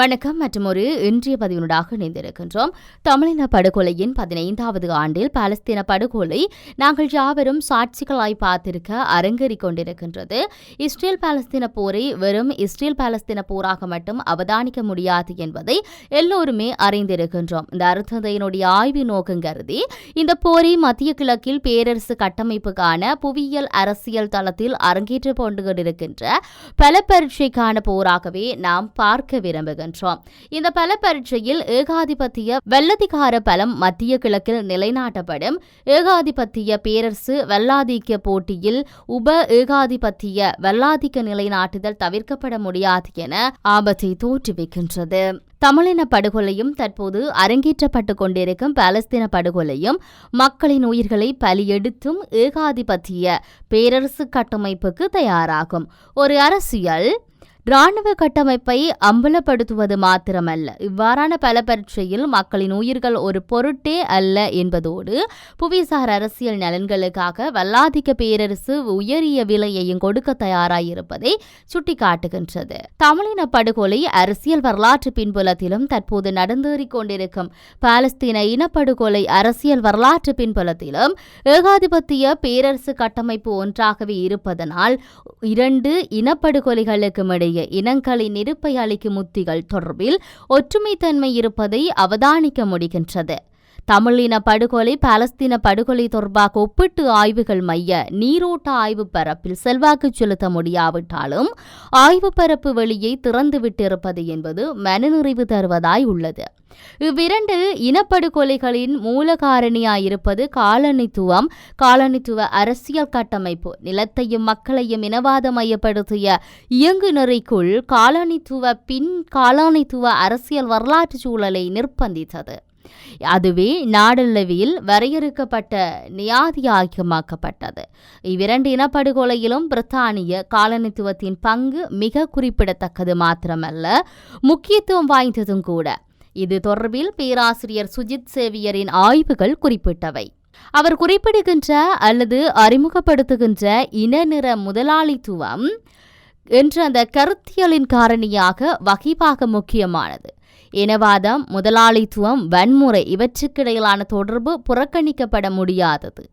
வணக்கம் மற்றும் ஒரு இன்றைய பதிவினூடாக இணைந்திருக்கின்றோம். தமிழின படுகொலையின் பதினைந்தாவது ஆண்டில் பாலஸ்தீன படுகொலை நாங்கள் யாவரும் சாட்சிகளாய் பார்த்திருக்க அரங்கேறிக் கொண்டிருக்கின்றது. இஸ்ரேல் பாலஸ்தீன போரை வெறும் இஸ்ரேல் பாலஸ்தீன போராக மட்டும் அவதானிக்க முடியாது என்பதை எல்லோருமே அறிந்திருக்கின்றோம். இந்த அர்த்தத்தையினுடைய ஆய்வு நோக்கம் கருதி இந்த போரை மத்திய கிழக்கில் பேரரசு கட்டமைப்புக்கான புவியியல் அரசியல் தளத்தில் அரங்கேற்று கொண்டு கொண்டிருக்கின்ற பல பரீட்சைக்கான போராகவே நாம் பார்க்க விரும்புகிறோம். வருகின்றோம் இந்த பல பரீட்சையில் ஏகாதிபத்திய வெள்ளதிகார பலம் மத்திய கிழக்கில் நிலைநாட்டப்படும். ஏகாதிபத்திய பேரரசு வெள்ளாதிக்க போட்டியில் உப ஏகாதிபத்திய வெள்ளாதிக்க நிலைநாட்டுதல் தவிர்க்கப்பட முடியாது என ஆபத்தை தோற்றுவிக்கின்றது. தமிழின படுகொலையும் தற்போது அரங்கேற்றப்பட்டுக் கொண்டிருக்கும் பாலஸ்தீன படுகொலையும் மக்களின் உயிர்களை பலியெடுத்தும் ஏகாதிபத்திய பேரரசு கட்டமைப்புக்கு தயாராகும். ஒரு அரசியல் இராணுவ கட்டமைப்பை அம்பலப்படுத்துவது மாத்திரமல்ல. இவ்வாறான பல பரீட்சையில் மக்களின் உயிர்கள் ஒரு பொருட்டே அல்ல என்பதோடு புவிசார் அரசியல் நலன்களுக்காக வல்லாதிக்க பேரரசு உயரிய விலையையும் கொடுக்க தயாராயிருப்பதை சுட்டிக்காட்டுகின்றது. தமிழின படுகொலை அரசியல் வரலாற்று பின்புலத்திலும் தற்போது நடந்தேறிக் கொண்டிருக்கும். பாலஸ்தீன இனப்படுகொலை அரசியல் வரலாற்று பின்புலத்திலும் ஏகாதிபத்திய பேரரசு கட்டமைப்பு ஒன்றாகவே இருப்பதனால் இரண்டு இனப்படுகொலைகளுக்கும் இடையே இன்றைய இனங்களின் இருப்பை அளிக்கும் உத்திகள் தொடர்பில் ஒற்றுமைத்தன்மை இருப்பதை அவதானிக்க முடிகின்றது. தமிழின படுகொலை பாலஸ்தீன படுகொலை தொடர்பாக ஒப்பிட்டு ஆய்வுகள் மைய நீரோட்ட ஆய்வு பரப்பில் செல்வாக்கு செலுத்த முடியாவிட்டாலும் ஆய்வு பரப்பு வெளியை திறந்துவிட்டிருப்பது என்பது மனநிறைவு தருவதாய் உள்ளது. இவ்விரண்டு இனப்படுகொலைகளின் மூல காரணியாயிருப்பது காலனித்துவம் காலனித்துவ அரசியல் கட்டமைப்பு. நிலத்தையும் மக்களையும் இனவாத மையப்படுத்திய இயங்குநெறிக்குள் காலனித்துவ பின் காலனித்துவ அரசியல் வரலாற்று சூழலை நிர்பந்தித்தது. அதுவே நாடளவில் வரையறுக்கப்பட்ட நியாதியாகமாக்கப்பட்டது இவ்விரண்டு இனப்படுகொலையிலும் பிரித்தானிய காலனித்துவத்தின் பங்கு மிக குறிப்பிடத்தக்கது மாத்திரமல்ல முக்கியத்துவம் வாய்ந்ததும் கூட. இது தொடர்பில் பேராசிரியர் சுஜித் சேவியரின் ஆய்வுகள் குறிப்பிட்டவை. அவர் குறிப்பிடுகின்ற அல்லது அறிமுகப்படுத்துகின்ற இன நிற முதலாளித்துவம் என்ற அந்த கருத்தியலின் காரணியாக வகிப்பாக முக்கியமானது. இனவாதம் முதலாளித்துவம் வன்முறை இவற்றுக்கிடையிலான தொடர்பு புறக்கணிக்கப்பட முடியாதது.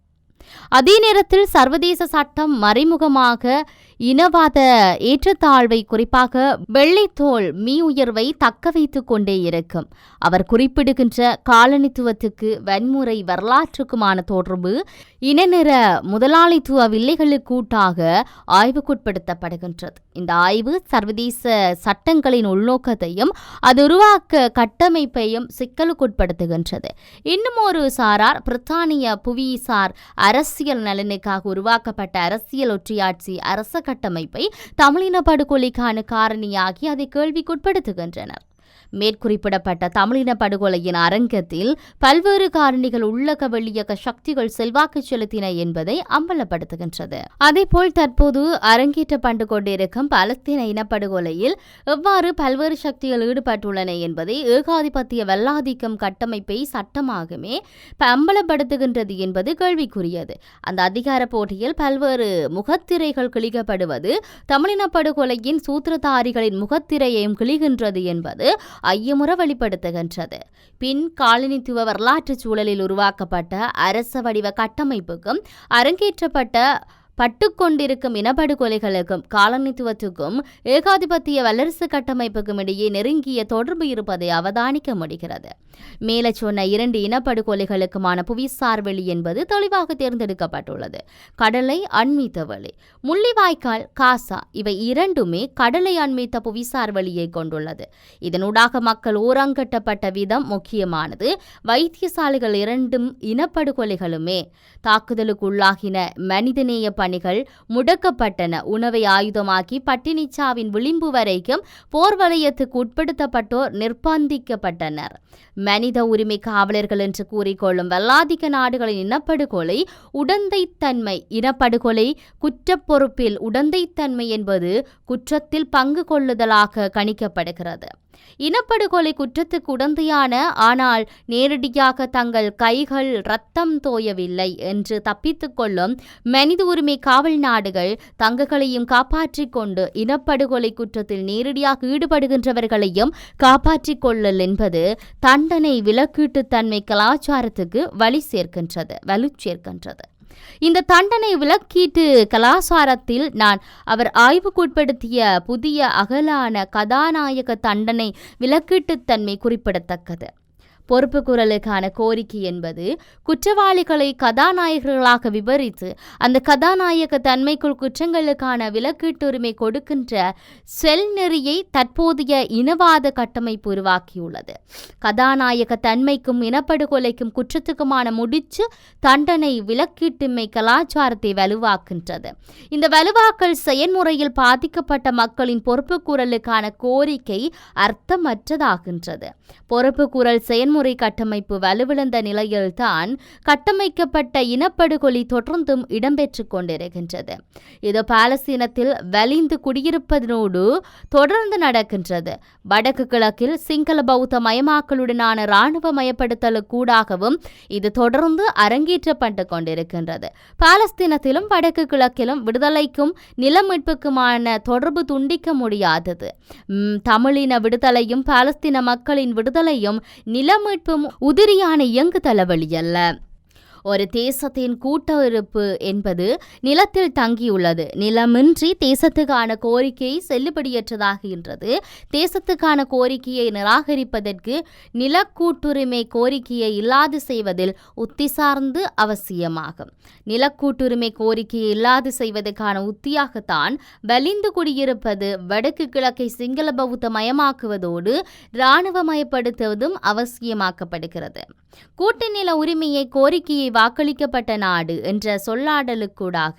அதே நேரத்தில் சர்வதேச சட்டம் மறைமுகமாக இனவாத ஏற்றத்தாழ்வை குறிப்பாக வெள்ளைத்தோல் மீ உயர்வை தக்க வைத்துக் கொண்டே இருக்கும். அவர் குறிப்பிடுகின்ற காலனித்துவத்துக்கு வன்முறை வரலாற்றுக்குமான தொடர்பு இனநிற முதலாளித்துவ வில்லைகளுக்கூட்டாக ஆய்வுக்குட்படுத்தப்படுகின்றது. இந்த ஆய்வு சர்வதேச சட்டங்களின் உள்நோக்கத்தையும் அது உருவாக்க கட்டமைப்பையும் சிக்கலுக்குட்படுத்துகின்றது. இன்னும் ஒரு சாரார் பிரித்தானிய புவிசார் அரசியல் நலனுக்காக உருவாக்கப்பட்ட அரசியல் ஒற்றியாட்சி அரச கட்டமைப்பை தமிழின படுகொலைக்கான காரணியாகி அதை கேள்விக்குட்படுத்துகின்றனர். மேற்குறிப்பிடப்பட்ட தமிழின படுகொலையின் அரங்கத்தில் பல்வேறு காரணிகள் உள்ளக வெளியக சக்திகள் செல்வாக்கு செலுத்தின என்பதை அம்பலப்படுத்துகின்றது. அதேபோல் தற்போது அரங்கேற்றப்பட்டு கொண்டிருக்கும் பலஸ்தீன இனப்படுகொலையில் எவ்வாறு பல்வேறு சக்திகள் ஈடுபட்டுள்ளன என்பதை ஏகாதிபத்திய வெள்ளாதிக்கம் கட்டமைப்பை சட்டமாகவே அம்பலப்படுத்துகின்றது என்பது கேள்விக்குரியது. அந்த அதிகார போட்டியில் பல்வேறு முகத்திரைகள் கிழிக்கப்படுவது தமிழின படுகொலையின் சூத்திரதாரிகளின் முகத்திரையையும் கிழிகின்றது என்பது ஐயமுற வெளிப்படுத்துகின்றது. பின் காலனித்துவ வரலாற்று சூழலில் உருவாக்கப்பட்ட அரச வடிவ கட்டமைப்புக்கும் அரங்கேற்றப்பட்ட பட்டுக்கொண்டிருக்கும் இனப்படுகொலைகளுக்கும் காலனித்துவத்துக்கும் ஏகாதிபத்திய வல்லரசு கட்டமைப்புக்கும் இடையே நெருங்கிய தொடர்பு இருப்பதை அவதானிக்க முடிகிறது. மேலே சொன்ன இரண்டு இனப்படுகொலைகளுக்குமான புவிசார் வெளி என்பது தெளிவாக தேர்ந்தெடுக்கப்பட்டுள்ளது. கடலை அண்மித்த வெளி. முள்ளிவாய்க்கால் காசா இவை இரண்டுமே கடலை அண்மித்த புவிசார் வெளியை கொண்டுள்ளது. இதனூடாக மக்கள் ஓரங்கட்டப்பட்ட விதம் முக்கியமானது. வைத்தியசாலைகள் இரண்டும் இனப்படுகொலைகளுமே தாக்குதலுக்குள்ளாகின மனிதநேய மனிதநேய பணிகள் முடக்கப்பட்டன. உணவை ஆயுதமாக்கி பட்டினிச்சாவின் விளிம்பு வரைக்கும் போர் வலயத்துக்கு உட்படுத்தப்பட்டோர் நிர்பந்திக்கப்பட்டனர். மனித உரிமை காவலர்கள் என்று கூறிக்கொள்ளும் வல்லாதிக்க நாடுகளின் இனப்படுகொலை உடந்தைத்தன்மை இனப்படுகொலை குற்றப்பொறுப்பில் உடந்தைத்தன்மை என்பது குற்றத்தில் பங்கு கொள்ளுதலாக கணிக்கப்படுகிறது. இனப்படுகொலை குற்றத்துக்கு உடந்தையான ஆனால் நேரடியாக தங்கள் கைகள் ரத்தம் தோயவில்லை என்று தப்பித்துக் கொள்ளும் மனித உரிமை காவல் நாடுகள் தங்களையும் காப்பாற்றிக் கொண்டு இனப்படுகொலை குற்றத்தில் நேரடியாக ஈடுபடுகின்றவர்களையும் காப்பாற்றிக் கொள்ளல் என்பது தண்டனை விலக்கீட்டுத்தன்மை கலாச்சாரத்துக்கு வழி சேர்க்கின்றது வலு சேர்க்கின்றது. இந்த தண்டனை விளக்கீட்டு கலாசாரத்தில் நான் அவர் ஆய்வுக்குட்படுத்திய புதிய அகலான கதாநாயக தண்டனை விளக்கீட்டுத்தன்மை குறிப்பிடத்தக்கது. பொறுப்பு குரலுக்கான கோரிக்கை என்பது குற்றவாளிகளை கதாநாயகர்களாக விவரித்து அந்த கதாநாயக தன்மைக்குள் குற்றங்களுக்கான விலக்கீட்டுரிமை கொடுக்கின்ற செல் நெறியை தற்போதைய இனவாத கட்டமைப்பு உருவாக்கியுள்ளது. கதாநாயக தன்மைக்கும் இனப்படுகொலைக்கும் குற்றத்துக்குமான முடிச்சு தண்டனை விலக்கீட்டுமை கலாச்சாரத்தை வலுவாக்கின்றது இந்த வலுவாக்கல் செயல்முறையில் பாதிக்கப்பட்ட மக்களின் பொறுப்பு குரலுக்கான கோரிக்கை அர்த்தமற்றதாகின்றது. பொறுப்பு குரல் செயல்முறை நடைமுறை கட்டமைப்பு வலுவிழந்த நிலையில்தான் கட்டமைக்கப்பட்ட இனப்படுகொலை தொடர்ந்தும் இடம்பெற்று கொண்டிருக்கின்றது. இது பாலஸ்தீனத்தில் வலிந்து குடியிருப்பதனோடு தொடர்ந்து நடக்கின்றது. வடக்கு கிழக்கில் சிங்கள பௌத்த மயமாக்கலுடனான இராணுவ மயப்படுத்தலுக்கூடாகவும் இது தொடர்ந்து அரங்கேற்றப்பட்டு கொண்டிருக்கின்றது. பாலஸ்தீனத்திலும் வடக்கு கிழக்கிலும் விடுதலைக்கும் நிலமீட்புக்குமான தொடர்பு துண்டிக்க முடியாதது. தமிழின விடுதலையும் பாலஸ்தீன மக்களின் விடுதலையும் நிலம் மீட்பும் உதிரியான இயங்கு தலைவலி அல்ல ஒரு தேசத்தின் கூட்டமைப்பு என்பது நிலத்தில் தங்கியுள்ளது. நிலமின்றி தேசத்துக்கான கோரிக்கை செல்லுபடியற்றதாகின்றது. தேசத்துக்கான கோரிக்கையை நிராகரிப்பதற்கு நிலக்கூட்டுரிமை கோரிக்கையை இல்லாது செய்வதில் உத்தி சார்ந்து அவசியமாகும். நிலக்கூட்டுரிமை கோரிக்கையை இல்லாது செய்வதற்கான உத்தியாகத்தான் வலிந்து குடியிருப்பது வடக்கு கிழக்கை சிங்கள பௌத்த மயமாக்குவதோடு இராணுவமயப்படுத்துவதும் அவசியமாக்கப்படுகிறது. கூட்டு நில உரிமையை கோரிக்கையை வாக்களிக்கப்பட்ட நாடு என்ற சொல்லாடலுக்கூடாக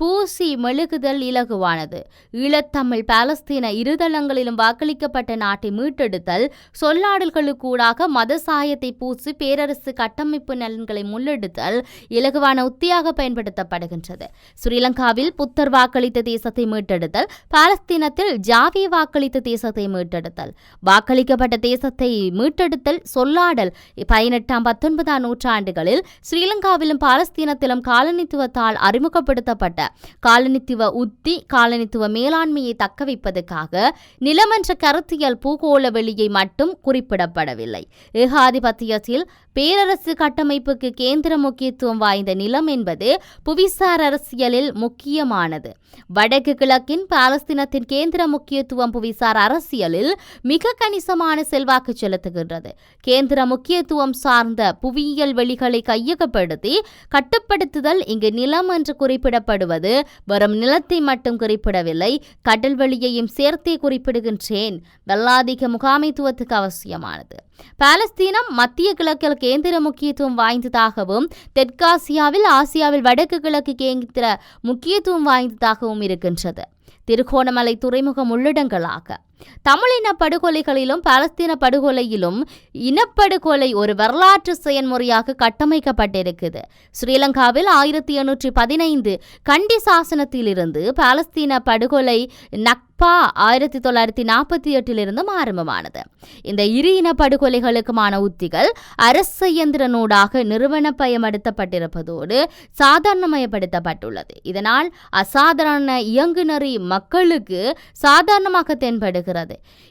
பூசி மெழுகுதல் இலகுவானது. ஈழத்தமிழ் பாலஸ்தீன இருதளங்களிலும் வாக்களிக்கப்பட்ட நாட்டை மீட்டெடுத்தல் சொல்லாடல்களுக்கூடாக மத சாயத்தை பூசி பேரரசு கட்டமைப்பு நலன்களை முன்னெடுத்தல் இலகுவான உத்தியாக பயன்படுத்தப்படுகின்றது. ஸ்ரீலங்காவில் புத்தர் வாக்களித்த தேசத்தை மீட்டெடுத்தல் பாலஸ்தீனத்தில் ஜாவி வாக்களித்த தேசத்தை மீட்டெடுத்தல். வாக்களிக்கப்பட்ட தேசத்தை மீட்டெடுத்தல் சொல்லாடல் பதினெட்டாம் பத்தொன்பதாம் நூற்றாண்டுகளில் ஸ்ரீலங்காவிலும் பாலஸ்தீனத்திலும் காலனித்துவத்தால் அறிமுகப்படுத்தப்பட்ட காலனித்துவ உத்தி காலனித்துவ மேலாண்மையை தக்க வைப்பதற்காக நிலமன்ற கருத்தியல் பூகோள வெளியை மட்டும் குறிப்பிடப்படவில்லை. ஏகாதிபத்தியத்தில் பேரரசு கட்டமைப்புக்கு கேந்திர முக்கியத்துவம் வாய்ந்த நிலம் என்பது புவிசார் அரசியலில் முக்கியமானது. வடக்கு கிழக்கின் பாலஸ்தீனத்தின் கேந்திர முக்கியத்துவம் புவிசார் அரசியலில் மிக கணிசமான செல்வாக்கு செலுத்துகின்றது. கேந்திர முக்கியத்துவம் சார்ந்த புவியியல் வெளிகளை கையகப்படுத்தி கட்டுப்படுத்துதல் இங்கு நிலம் என்று குறிப்பிடப்படுவது அதாவது வெறும் நிலத்தை மட்டும் குறிப்பிடவில்லை கடல்வெளியையும் சேர்த்தே குறிப்பிடுகின்றேன். வெள்ளாதிக்க முகாமைத்துவத்துக்கு அவசியமானது. பாலஸ்தீனம் மத்திய கிழக்கில் கேந்திர முக்கியத்துவம் வாய்ந்ததாகவும் தெற்காசியாவில் ஆசியாவில் வடக்கு கிழக்கு கேந்திர முக்கியத்துவம் வாய்ந்ததாகவும் இருக்கின்றது. திருகோணமலை துறைமுகம் உள்ளிடங்களாக தமிழின படுகொலைகளிலும் பாலஸ்தீன படுகொலையிலும் இனப்படுகொலை ஒரு வரலாற்று செயல்முறையாக கட்டமைக்கப்பட்டிருக்குது. ஸ்ரீலங்காவில் ஆயிரத்தி எண்ணூற்றி பதினைந்து கண்டி சாசனத்திலிருந்து பாலஸ்தீன படுகொலை நக்பா ஆயிரத்தி தொள்ளாயிரத்தி நாற்பத்தி எட்டிலிருந்தும் ஆரம்பமானது. இந்த இரு இன படுகொலைகளுக்குமான உத்திகள் அரச இயந்திரனூடாக நிறுவனப்பயமடுத்தப்பட்டிருப்பதோடு சாதாரணமயப்படுத்தப்பட்டுள்ளது. இதனால் அசாதாரண இயங்குநறி மக்களுக்கு சாதாரணமாக தென்படுகிறது.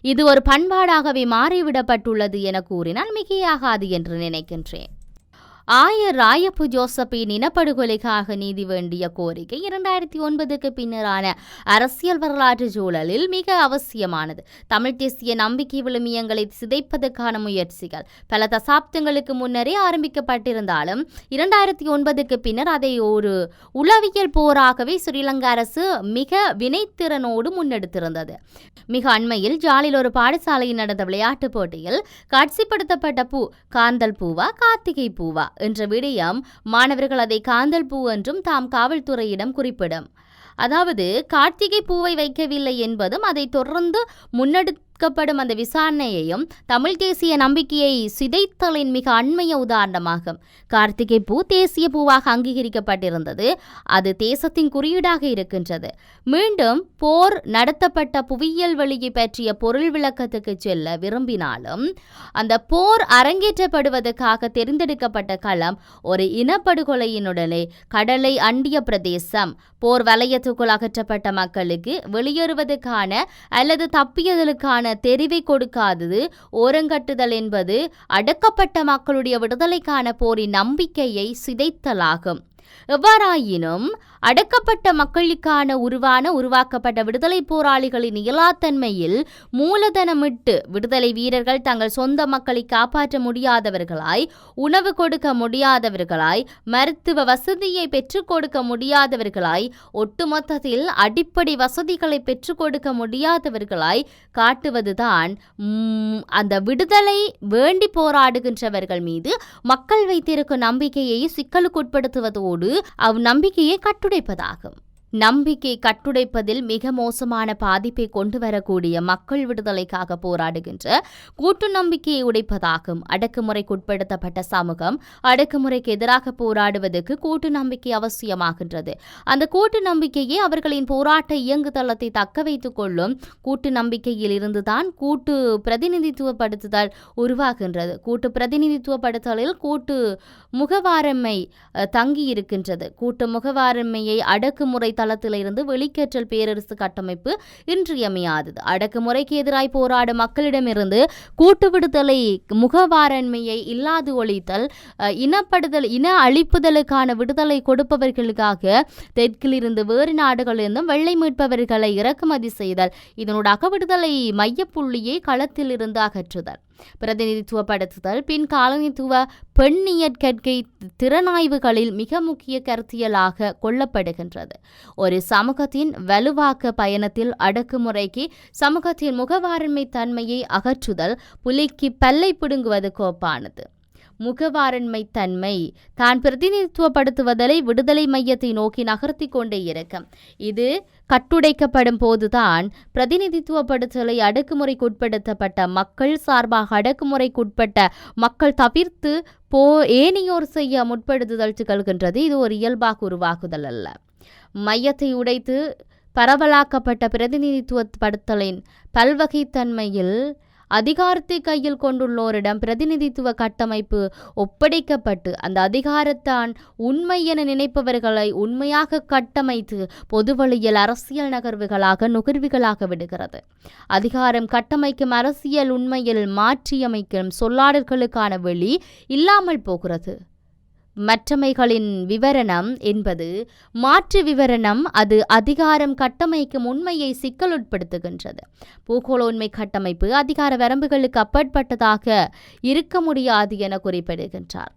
இது ஒரு பண்பாடாகவே மாறிவிடப்பட்டுள்ளது என கூறினால் மிகையாகாது என்று நினைக்கின்றேன். ஆயர் ராயப்பு ஜோசப்பின் இனப்படுகொலைக்காக நீதி வேண்டிய கோரிக்கை இரண்டாயிரத்தி ஒன்பதுக்கு பின்னரான அரசியல் வரலாற்று சூழலில் மிக அவசியமானது. தமிழ் தேசிய நம்பிக்கை விழுமியங்களை சிதைப்பதற்கான முயற்சிகள் பல தசாப்தங்களுக்கு முன்னரே ஆரம்பிக்கப்பட்டிருந்தாலும் இரண்டாயிரத்தி ஒன்பதுக்கு பின்னர் அதை ஒரு உளவியல் போராகவே ஸ்ரீலங்கா அரசு மிக வினைத்திறனோடு முன்னெடுத்திருந்தது. மிக அண்மையில் ஜாலில் ஒரு பாடசாலையில் நடந்த விளையாட்டுப் போட்டியில் காட்சிப்படுத்தப்பட்ட பூ காந்தல் பூவா கார்த்திகை பூவா என்ற விடயம் மாணவர்கள் அதை காந்தல் பூ என்றும் தாம் காவல்துறையிடம் குறிப்பிடும். அதாவது கார்த்திகை பூவை வைக்கவில்லை என்பதும் அதை தொடர்ந்து முன்னெடு கேட்கப்படும் அந்த விசாரணையையும் தமிழ் தேசிய நம்பிக்கையை சிதைத்தலின் மிக அண்மைய உதாரணமாகும். கார்த்திகை பூ தேசிய பூவாக அங்கீகரிக்கப்பட்டிருந்தது. அது தேசத்தின் குறியீடாக இருக்கின்றது. மீண்டும் போர் நடத்தப்பட்ட புவியியல் வழியை பற்றிய பொருள் விளக்கத்துக்கு செல்ல விரும்பினாலும் அந்த போர் அரங்கேற்றப்படுவதற்காக தெரிந்தெடுக்கப்பட்ட களம் ஒரு இனப்படுகொலையினுடனே கடலை அண்டிய பிரதேசம் போர் வலயத்துக்குள் அகற்றப்பட்ட மக்களுக்கு வெளியேறுவதற்கான அல்லது தப்பியதலுக்கான தெரிவை கொடுக்காதது. ஓரங்கட்டுதல் என்பது அடக்கப்பட்ட மக்களுடைய விடுதலைக்கான போரின் நம்பிக்கையை சிதைத்தலாகும். எவ்வாறாயினும் அடக்கப்பட்ட மக்களுக்கான உருவான உருவாக்கப்பட்ட விடுதலை போராளிகளின் இயலாத்தன்மையில் மூலதனமிட்டு விடுதலை வீரர்கள் தங்கள் சொந்த மக்களை காப்பாற்ற முடியாதவர்களாய் உணவு கொடுக்க முடியாதவர்களாய் மருத்துவ வசதியை பெற்றுக் கொடுக்க முடியாதவர்களாய் ஒட்டுமொத்தத்தில் அடிப்படை வசதிகளை பெற்றுக் கொடுக்க முடியாதவர்களாய் காட்டுவதுதான் அந்த விடுதலை வேண்டி போராடுகின்றவர்கள் மீது மக்கள் வைத்திருக்கும் நம்பிக்கையை சிக்கலுக்குட்படுத்துவதோடு அவ் நம்பிக்கையை கட்டு உடைப்பதாகும் நம்பிக்கை கட்டுடைப்பதில் மிக மோசமான பாதிப்பை கொண்டு வரக்கூடிய மக்கள் விடுதலைக்காக போராடுகின்ற கூட்டு நம்பிக்கையை உடைப்பதாகும் அடக்குமுறைக்குட்படுத்தப்பட்ட சமூகம் அடக்குமுறைக்கு எதிராக போராடுவதற்கு கூட்டு நம்பிக்கை அவசியமாகின்றது. அந்த கூட்டு நம்பிக்கையே அவர்களின் போராட்ட இயங்குதளத்தை தக்க வைத்துக் கொள்ளும் கூட்டு நம்பிக்கையில் இருந்துதான் கூட்டு பிரதிநிதித்துவப்படுத்துதல் உருவாகின்றது. கூட்டு பிரதிநிதித்துவப்படுத்தலில் கூட்டு முகவாரமை தங்கி இருக்கின்றது கூட்டு முகவாரம்மையை அடக்குமுறை தளத்திலிருந்து வெளிக்கேற்றல் பேரரசு கட்டமைப்பு இன்றியமையாதது. அடக்குமுறைக்கு எதிராய் போராடும் மக்களிடமிருந்து கூட்டு விடுதலை முகவாரன்மையை இல்லாது ஒழித்தல் இனப்படுதல் இன அழிப்புதலுக்கான விடுதலை கொடுப்பவர்களுக்காக தெற்கிலிருந்து வேறு நாடுகளிலிருந்தும் வெள்ளை மீட்பவர்களை இறக்குமதி செய்தல் இதனூடாக விடுதலை மையப்புள்ளியை களத்தில் இருந்து அகற்றுதல். பிரதிநிதித்துவப்படுத்துதல் பின் காலனித்துவ பெண்ணியற்கை திறனாய்வுகளில் மிக முக்கிய கருத்தியலாக கொள்ளப்படுகின்றது. ஒரு சமூகத்தின் வலுவாக்க பயணத்தில் அடக்குமுறைக்கு சமூகத்தின் முகவாரண்மை தன்மையை அகற்றுதல் புலிக்கு பல்லை பிடுங்குவது கோப்பானது. முகவாரண்மை தன்மை தான் பிரதிநிதித்துவப்படுத்துவதலை விடுதலை மையத்தை நோக்கி நகர்த்தி கொண்டே இருக்கும். இது கட்டுடைக்கப்படும் போதுதான் பிரதிநிதித்துவப்படுத்தலை அடக்குமுறைக்குட்படுத்தப்பட்ட மக்கள் சார்பாக அடக்குமுறைக்குட்பட்ட மக்கள் தவிர்த்து போ ஏனியோர் செய்ய முற்படுத்துதல் திகழ்கின்றது. இது ஒரு இயல்பாக உருவாகுதல் அல்ல. மையத்தை உடைத்து பரவலாக்கப்பட்ட பிரதிநிதித்துவப்படுத்தலின் பல்வகைத்தன்மையில் அதிகாரத்தை கையில் கொண்டுள்ளோரிடம் பிரதிநிதித்துவ கட்டமைப்பு ஒப்படைக்கப்பட்டு அந்த அதிகாரத்தான் உண்மை என நினைப்பவர்களை உண்மையாக கட்டமைத்து பொது வழியில் அரசியல் நகர்வுகளாக நுகர்வுகளாக விடுகிறது. அதிகாரம் கட்டமைக்கும் அரசியல் உண்மையில் மாற்றியமைக்கும் சொல்லாடல்களுக்கான வெளி இல்லாமல் போகிறது. மற்றமைகளின் விவரணம் என்பது மாற்று விவரணம் அது அதிகாரம் கட்டமைக்கும் உண்மையை சிக்கலுட்படுத்துகின்றது. பூகோள உண்மை கட்டமைப்பு அதிகார வரம்புகளுக்கு அப்பாற்பட்டதாக இருக்க முடியாது என குறிப்பிடுகின்றார்.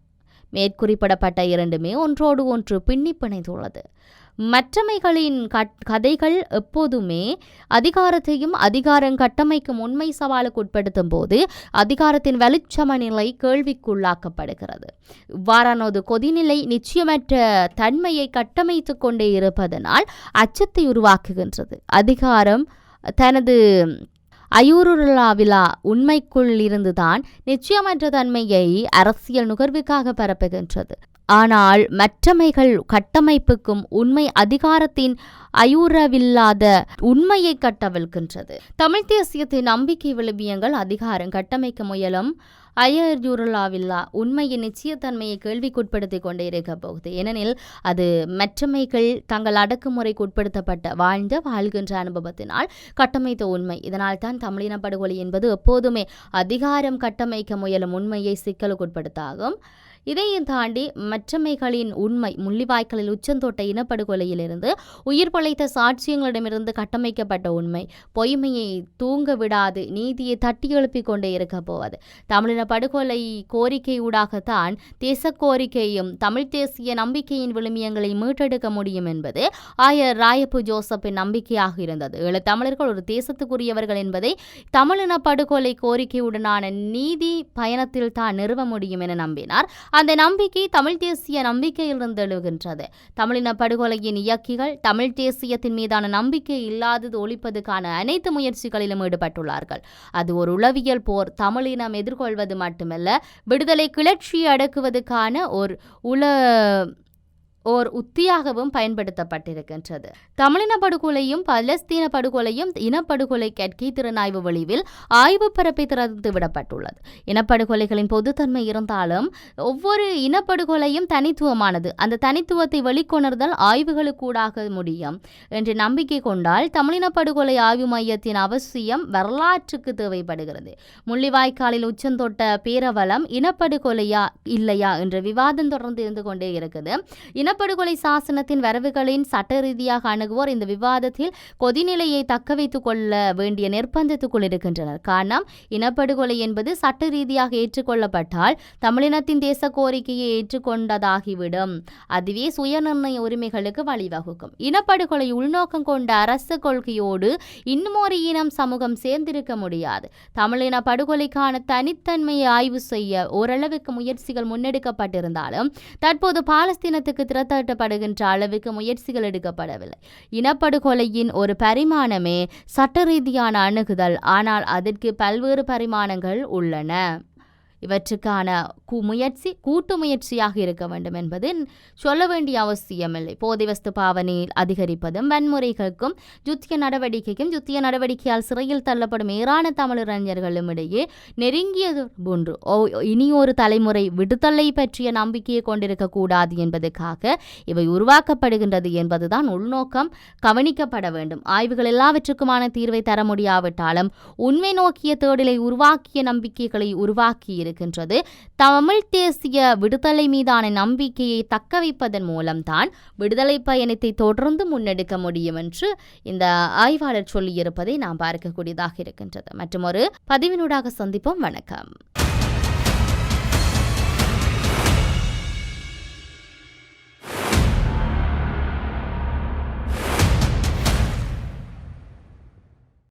மேற்குறிப்பிடப்பட்ட இரண்டுமே ஒன்றோடு ஒன்று பின்னி பிணைந்துள்ளது மற்றமைகளின் கதைகள் எப்போதுமே அதிகாரத்தையும் அதிகாரம் கட்டமைக்கும் உண்மை சவாலுக்கு உட்படுத்தும் போது அதிகாரத்தின் வெளிச்சமநிலை கேள்விக்குள்ளாக்கப்படுகிறது. இவ்வாறானது கொதிநிலை நிச்சயமற்ற தன்மையை கட்டமைத்து கொண்டே இருப்பதனால் அச்சத்தை உருவாக்குகின்றது. அதிகாரம் தனது அயூருலாவிலா உண்மைக்குள் இருந்துதான் நிச்சயமற்ற தன்மையை அரசியல் நுகர்வுக்காக பரப்புகின்றது. ஆனால் மற்றமைகள் கட்டமைப்புக்கும் உண்மை அதிகாரத்தின் அயூரவில்லாத உண்மையை கட்டவிழ்கின்றது தமிழ் தேசியத்தின் நம்பிக்கை விழுவியங்கள் அதிகாரம் கட்டமைக்க முயலும் அயர்யூரலாவில்லா உண்மையின் நிச்சயத்தன்மையை கேள்விக்குட்படுத்தி கொண்டே இருக்க போகுது. ஏனெனில் அது மற்றமைகள் தங்கள் அடக்குமுறைக்கு உட்படுத்தப்பட்ட வாழ்ந்த வாழ்கின்ற அனுபவத்தினால் கட்டமைத்த உண்மை. இதனால் தான் தமிழின படுகொலை என்பது எப்போதுமே அதிகாரம் கட்டமைக்க முயலும் உண்மையை சிக்கலுக்குட்படுத்தாகும். இதையும் தாண்டி மற்றமைகளின் உண்மை முள்ளிவாய்க்களில் உச்சந்தோட்ட இனப்படுகொலையிலிருந்து உயிர் பழைத்த சாட்சியங்களிடமிருந்து கட்டமைக்கப்பட்ட உண்மை பொய்மையை தூங்க விடாது நீதியை தட்டி எழுப்பிக் கொண்டே இருக்க போவது. தமிழின படுகொலை கோரிக்கை ஊடாகத்தான் தேச கோரிக்கையும் தமிழ் தேசிய நம்பிக்கையின் விழுமியங்களை மீட்டெடுக்க முடியும் என்பது ஆயர் ராயப்பு ஜோசப்பின் நம்பிக்கையாக இருந்தது. ஏழு தமிழர்கள் ஒரு தேசத்துக்குரியவர்கள் என்பதை தமிழின படுகொலை கோரிக்கையுடனான நீதி பயணத்தில் தான் நிறுவ முடியும் என நம்பினார். அந்த நம்பிக்கை தமிழ் தேசிய நம்பிக்கையிலிருந்து எழுகின்றது. தமிழின படுகொலையின் இயக்கிகள் தமிழ் தேசியத்தின் மீதான நம்பிக்கை இல்லாதது ஒழிப்பதற்கான அனைத்து முயற்சிகளிலும் ஈடுபட்டுள்ளார்கள். அது ஒரு உளவியல் போர் தமிழினம் எதிர்கொள்வது மட்டுமல்ல விடுதலை கிளர்ச்சியை அடக்குவதற்கான ஒரு உல ஓர் உத்தியாகவும் பயன்படுத்தப்பட்டிருக்கின்றது. தமிழின படுகொலையும் பலஸ்தீன படுகொலையும் இனப்படுகொலை கற்கை திறனாய்வு வழிவில் ஆய்வு பரப்பை திறந்து விடப்பட்டுள்ளது. இனப்படுகொலைகளின் பொதுத்தன்மை இருந்தாலும் ஒவ்வொரு இனப்படுகொலையும் தனித்துவமானது. அந்த தனித்துவத்தை வெளிக்கொணர்தல் ஆய்வுகளுக்கூடாக முடியும் என்று நம்பிக்கை கொண்டால் தமிழின படுகொலை ஆய்வு மையத்தின் அவசியம் வரலாற்றுக்கு தேவைப்படுகிறது. முள்ளிவாய்க்காலில் உச்சந்தொட்ட பேரவலம் இனப்படுகொலையா இல்லையா என்ற விவாதம் தொடர்ந்து இருந்து கொண்டே இருக்குது. இன இனப்படுகொலை சாசனத்தின் வரவுகளின் சட்ட ரீதியாக அணுகுவோர் இந்த விவாதத்தில் கொதிநிலையை தக்க வைத்துக் கொள்ள வேண்டிய நிர்பந்தத்துக்குள் இருக்கின்றனர். காரணம் இனப்படுகொலை என்பது சட்ட ரீதியாக ஏற்றுக்கொள்ளப்பட்டால் தமிழினத்தின் தேச கோரிக்கையை ஏற்றுக்கொண்டதாகிவிடும். அதுவே சுயநிர்ணய உரிமைகளுக்கு வழிவகுக்கும். இனப்படுகொலை உள்நோக்கம் கொண்ட அரசு கொள்கையோடு இன்னும் ஒரு இனம் சமூகம் சேர்ந்திருக்க முடியாது. தமிழின படுகொலைக்கான தனித்தன்மையை ஆய்வு செய்ய ஓரளவுக்கு முயற்சிகள் முன்னெடுக்கப்பட்டிருந்தாலும் தற்போது பாலஸ்தீனத்துக்கு திற திரட்டப்படுகின்ற அளவுக்கு முயற்சிகள் எடுக்கப்படவில்லை. இனப்படுகொலையின் ஒரு பரிமாணமே சட்ட ரீதியான அணுகுதல் ஆனால் அதற்கு பல்வேறு பரிமாணங்கள் உள்ளன. இவற்றுக்கான முயற்சி கூட்டு முயற்சியாக இருக்க வேண்டும் என்பது சொல்ல வேண்டிய அவசியமில்லை. போதை வஸ்து பாவனையில் அதிகரிப்பதும் வன்முறைகளுக்கும் ஜுத்திய நடவடிக்கைக்கும் ஜுத்திய நடவடிக்கையால் சிறையில் தள்ளப்படும் ஏராள தமிழறிஞர்களும் இடையே நெருங்கியது ஒன்று. இனி ஒரு தலைமுறை விடுதலை பற்றிய நம்பிக்கையை கொண்டிருக்க கூடாது என்பதற்காக இவை உருவாக்கப்படுகின்றது என்பதுதான் உள்நோக்கம். கவனிக்கப்பட வேண்டும். ஆய்வுகள் எல்லாவற்றுக்குமான தீர்வை தர முடியாவிட்டாலும் உண்மை நோக்கிய தேடலை உருவாக்கிய நம்பிக்கைகளை உருவாக்கி இருக்கின்றது. தமிழ் தேசிய விடுதலை மீதான நம்பிக்கையை தக்க வைப்பதன் மூலம்தான் விடுதலை பயணத்தை தொடர்ந்து முன்னெடுக்க முடியும் என்று இந்த ஆய்வாளர் சொல்லியிருப்பதை நாம் பார்க்கக்கூடியதாக இருக்கின்றது. மற்றும் ஒரு பதிவினூடாக சந்திப்போம். வணக்கம்.